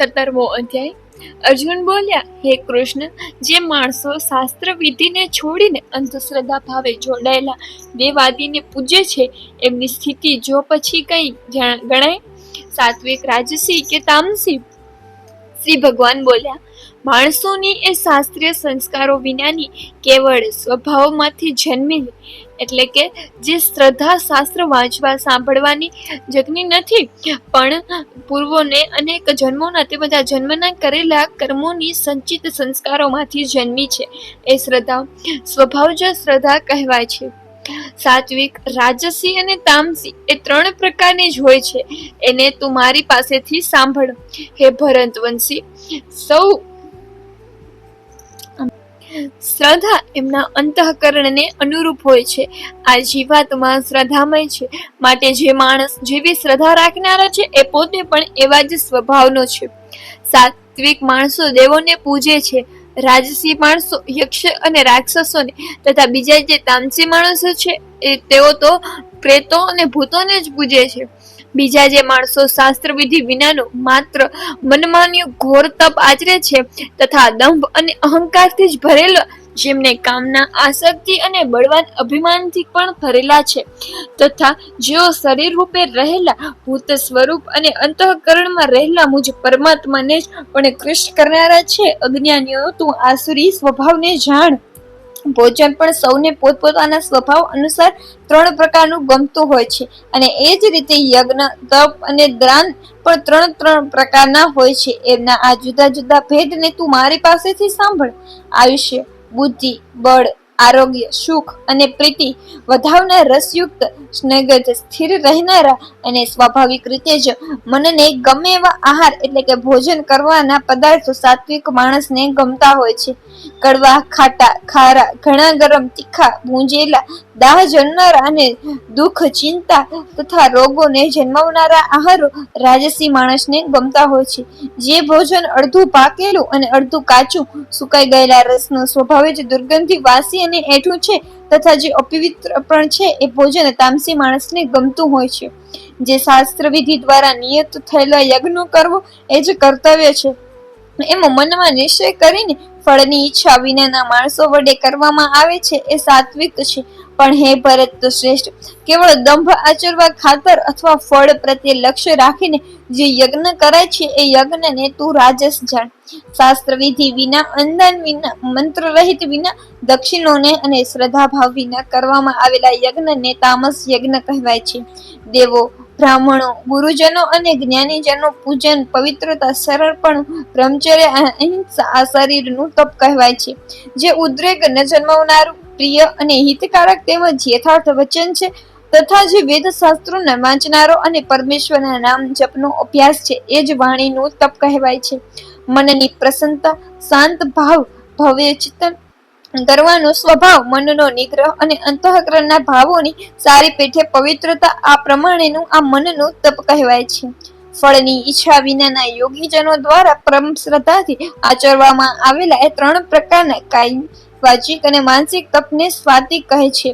સત્તરમો અધ્યાય. અર્જુન બોલ્યા, હે કૃષ્ણ, જે માણસો શાસ્ત્ર વિધિને છોડીને અંધશ્રદ્ધા ભાવે જોડાયેલા દેવાદીને પૂજે છે, એમની સ્થિતિ જો પછી કઈ ગણાય? સાત્વિક રાજસી કે તામસી? શ્રી ભગવાન બોલ્યા માણસોની એ શાસ્ત્રીય સંસ્કારો વિનાની કેવળ સ્વભાવમાંથી જન્મેલી. એટલે કે જે શ્રદ્ધા શાસ્ત્ર વાંચવા, સાંભળવાની જગની નથી, પણ પૂર્વોને અનેક જન્મોના, તે બધા જન્મના કરેલા કર્મોની સંચિત સંસ્કારોમાંથી જન્મી છે. એ શ્રદ્ધા સ્વભાવજ શ્રદ્ધા કહેવાય છે. સાત્વિક, રાજસી અને તામસી એ ત્રણ પ્રકારની જ હોય છે. એને તું મારી પાસેથી સાંભળ. હે ભરતવંશી, સૌ શ્રદ્ધા એમના અંતઃકરણને અનુરૂપ હોય છે. આ જીવાતમાં શ્રદ્ધામય છે. માટે જે માણસ જેવી શ્રદ્ધા રાખનારા છે, એ પોતે પણ એવા જ સ્વભાવનો છે. સાત્વિક માણસો દેવોને પૂજે છે. રાજસી માણસો, યક્ષ અને રાક્ષસોને તથા બીજા જે તામસી માણસો છે, એ તેઓ તો પ્રેતો અને ભૂતોને જ પૂજે છે. બીજા જે માણસો શાસ્ત્ર વિધિ વિનાનું માત્ર મનમાન્યું ઘોર તપ આચરે છે તથા દંભ અને અહંકારથી જ ભરેલો, જેમને કામના, આસક્તિ અને બળવાન અભિમાનથી પણ ભરેલા છે. તથા જેઓ શરીર રૂપે રહેલા, ભૂત સ્વરૂપ અને અંતઃકરણમાં રહેલા મુજ પરમાત્માને જ પણ કૃષ્ણ કરનારા છે. અજ્ઞાનીઓ, તું આસુરી સ્વભાવને જાણ. ભોજન પણ સૌને પોતપોતાના સ્વભાવ અનુસાર ત્રણ પ્રકારનું ગમતું હોય છે. અને એ જ રીતે યજ્ઞ, તપ અને દાન પણ ત્રણ ત્રણ પ્રકારના હોય છે. એમના આ જુદા જુદા ભેદને તું મારી પાસેથી સાંભળ. આયુષ્ય, બુદ્ધિ, બળ આરોગ્ય, સુખ અને પ્રીતિ વધાવનાર રસયુક્ત સ્નેગત સ્થિર રહેનારા અને સ્વાભાવિક રીતે જ મનને ગમે એવા આહાર એટલે કે ભોજન કરવાના પદાર્થો સાત્વિક માણસને ગમતા હોય છે. કડવા, ખાટા, ખારા, ઘણા ગરમ તીખા ભૂંજેલા દાહ જન્મનારા અને દુઃખ ચિંતા તથા રોગોને જન્માવનારા આહારો રાજસી માણસને ગમતા હોય છે. જે ભોજન અડધું પાકેલું અને અડધું કાચું સુકાઈ ગયેલા રસનો સ્વભાવે જ દુર્ગંધી વાસી અને એઠું છે તથા જે અપવિત્ર પણ છે એ ભોજન તામસી માણસને ગમતું હોય છે. જે શાસ્ત્ર વિધિ દ્વારા નિયત થયેલા યજ્ઞ કરવો એ જ કર્તવ્ય છે. એમાં મનમાં નિશ્ચય કરીને ફળની ઈચ્છા વિનાના માણસો વડે કરવામાં આવે છે એ સાત્વિક છે. પણ હે ભરત તો શ્રેષ્ઠ. કેવળ દંભ આચરવા ખાતર અથવા ફળ પ્રત્યે લક્ષ્ય રાખીને જે યજ્ઞ કરાય છે એ યજ્ઞને તું રાજસ જાણ. શાસ્ત્ર વિધિ વિના, અંદાન વિના, મંત્ર રહિત વિના, દક્ષિણોને અને શ્રદ્ધાભાવ વિના કરવામાં આવેલા યજ્ઞને તામસ યજ્ઞ કહેવાય છે. દેવો, બ્રાહ્મણો, ગુરુજનો અને જ્ઞાનીજનો પૂજન પવિત્રતા સરળપણું બ્રહ્મચર્ય અને અહિંસા આ શરીરનું તપ કહેવાય છે. જે ઉદ્રેક ન જન્માવનારું પ્રિય અને હિતકારક તેમજ યથાર્થ વચન છે. તથા જે વેદ શાસ્ત્રોને વાંચનારો અને પરમેશ્વરના નામ જપનો અભ્યાસ છે, એ જ વાણીનું તપ કહેવાય છે. મનની પ્રસન્નતા, શાંત ભાવ, ભવ્ય ચિંતન કરવાનો સ્વભાવ, મનનો નિગ્રહ અને અંતઃકરણના ભાવોની સારી પેઠે પવિત્રતા, આ પ્રમાણેનું આ મનનું તપ કહેવાય છે. ફળની ઈચ્છા વિનાના યોગીજનો દ્વારા પરમ શ્રદ્ધાથી આચરવામાં આવેલા એ ત્રણ પ્રકારના કાયમ વાચિક અને માનસિક તપને સ્વાતિક કહે છે.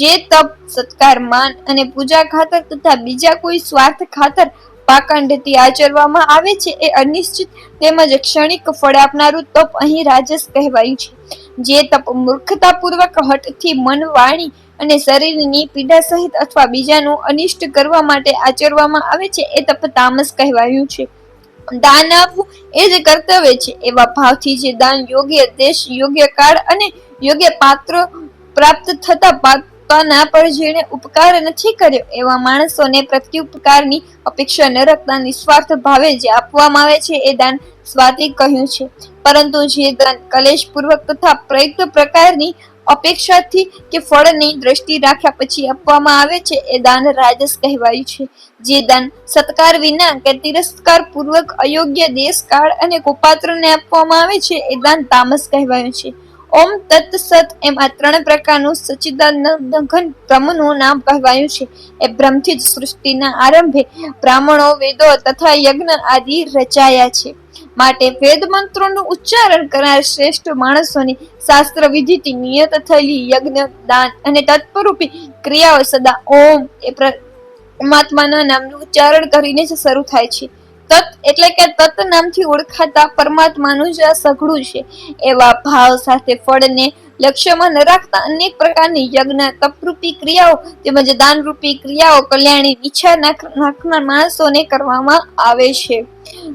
જે તપ, સત્કાર, માન અને પૂજા ખાતર તથા બીજા કોઈ સ્વાર્થ ખાતર પાખંડથી આચરવામાં આવે છે એ અનિશ્ચિત તેમજ ક્ષણિક ફળ આપનારું તપ અહીં રાજસ કહેવાયું છે. જે તપ મૂર્ખતાપૂર્વક હઠથી મન વાણી અને શરીરની પીડા સહિત અથવા બીજાનું અનિષ્ટ કરવા માટે આચરવામાં આવે છે એ તપ તામસ કહેવાયું છે. દાન આપવું એ જ કર્તવ્ય છે. એવા ભાવથી જે દાન યોગ્ય, દેશ યોગ્ય કાળ અને યોગ્ય પાત્ર પ્રાપ્ત થતા પાતાના પર જેણે ઉપકાર નથી કર્યો. એવા માણસોને પ્રત્યુપકારની અપેક્ષા ન રાખતા નિસ્વાર્થ ભાવે જે આપવામાં આવે છે, એ દાન સ્વાતિક કહ્યું છે. પરંતુ જે દાન કલેશપૂર્વક તથા પ્રયુક્ત પ્રકારની અપેક્ષાથી કે ફળની દ્રષ્ટિ રાખ્યા પછી આપવામાં આવે છે, એ દાન રાજસ કહેવાયું છે. જે દાન સત્કાર વિના કે તિરસ્કાર પૂર્વક અયોગ્ય દેશ કાળ અને કુપાત્રને આપવામાં આવે છે, એ દાન તામસ કહેવાયું છે. ઓમ તત્ સત એમ આ ત્રણ પ્રકારનું સચ્ચિદાનંદ બ્રહ્મનું નામ કહેવાયું છે. એ બ્રહ્મથી જ સૃષ્ટિના આરંભે બ્રાહ્મણો, વેદો તથા યજ્ઞ આદિ રચાયા છે. માટે વેદ મંત્રોનું ઉચ્ચારણ કરનાર શ્રેષ્ઠ માણસોની શાસ્ત્ર વિધિથી નિયત થયેલી યજ્ઞ, દાન અને તત્પરૂપી ક્રિયાઓ સદા ઓમ એ પરમાત્માના નામનું ઉચ્ચારણ કરીને જ શરૂ થાય છે. તત એટલે કે તત નામથી ઓળખાતા પરમાત્માનું જ આ સઘળું છે. એવા ભાવ સાથે ફળને લક્ષ્યમાં ન રાખતા અનેક પ્રકારની યજ્ઞ, તપરૂપી ક્રિયાઓ તેમજ દાનરૂપી ક્રિયાઓ કલ્યાણી ઈચ્છા નાખ- નાખનાર માણસોને કરવામાં આવે છે.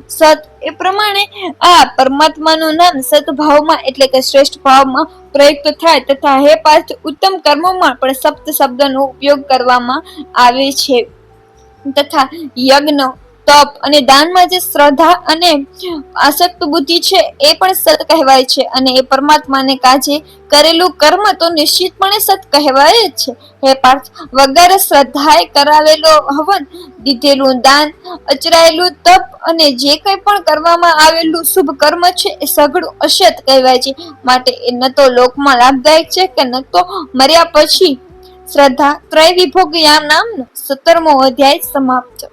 સત, એ પ્રમાણે આ પરમાત્માનું નામ સદભાવમાં એટલે કે શ્રેષ્ઠ ભાવમાં પ્રયુક્ત થાય તથા હે પાર્થ, ઉત્તમ કર્મોમાં પણ સપ્ત શબ્દનો ઉપયોગ કરવામાં આવે છે. તથા યજ્ઞ તપ અને દાનમાં જે શ્રદ્ધા અને આસક્ત બુદ્ધિ છે, એ પણ સત કહેવાય છે અને એ પરમાત્માને કાજે કરેલું કર્મ તો નિશ્ચિતપણે સત કહેવાય જ છે. હે પાર્થ, વગર શ્રદ્ધાએ કરાવેલો હવન, દીધેલું દાન, અચરાયેલું તપ અને જે કંઈ પણ કરવામાં આવેલું શુભ કર્મ છે, એ સઘળું અસત કહેવાય છે. માટે એ ન તો લોકમાં લાભદાયક છે કે ન તો મર્યા પછી? શ્રદ્ધા ત્રય વિભોગ યામ નામનો સત્તરમો અધ્યાય સમાપ્ત.